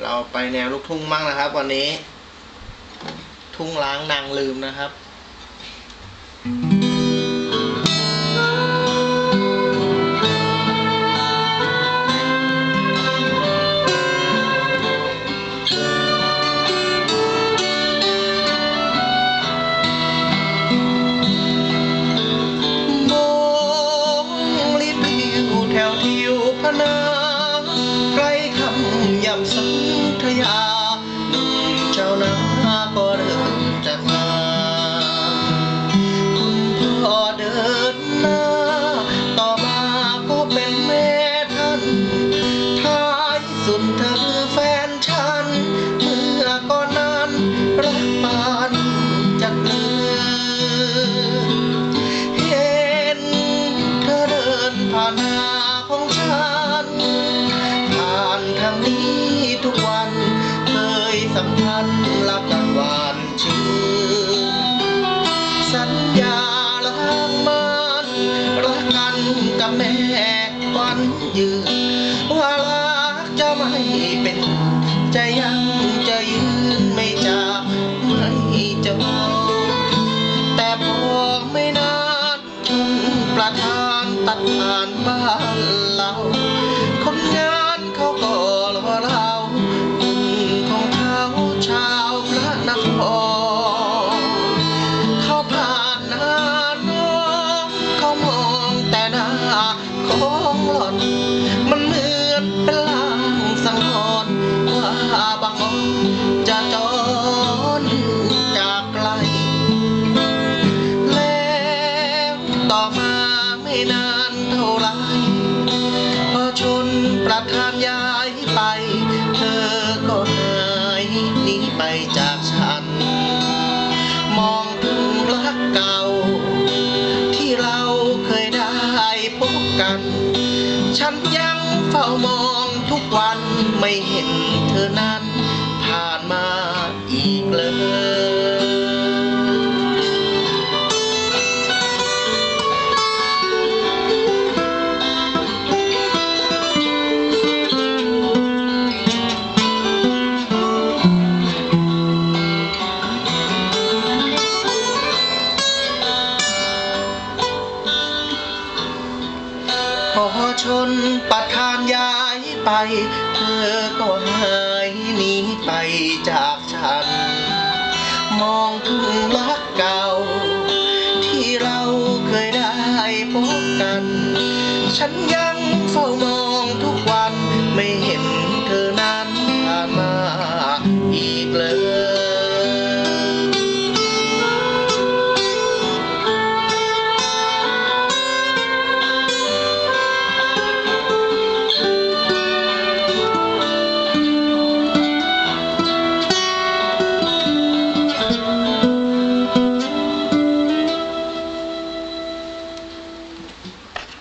เราไปแนวลูกทุ่งมั่งนะครับ วันนี้ ทุ่งล้างนางลืมนะครับม สันทยาหนุ่มเจ้านาก็เริ่มจะมาคุณพ่อเดินหน้า ต่อมาก็เป็นแม่ท่านท้ายสุดเธอคือแฟนฉัน เมื่อก่อนนั้นรักปานจัดเลือเห็นเธอเดินผ่านหน้าของฉันานทางนี้ทุกวันเคยสัมพันธ์รักกันหวานชื่นสัญญาล้างมันรักกันกับแม่วันยืนว่ารักจะไม่เป็นจะยังจะยืนไม่จากไม่จบแต่พอไม่นานชนประธานตัดผ่านบ้านเรา นานเท่าไรพอชนประธานย้ายไป เธอก็หายหนีไปจากฉัน มองถึงรักเก่า ที่เราเคยได้พบกัน ฉันยังเฝ้ามองทุกวันไม่เห็นเธอนั้น พอชนประทานย้ายไป เธอก็หายหนีไปจากฉัน มองถึงรักเก่า ที่เราเคยได้พบกัน ฉันยังเฝ้ามองทุกวันไม่เห็น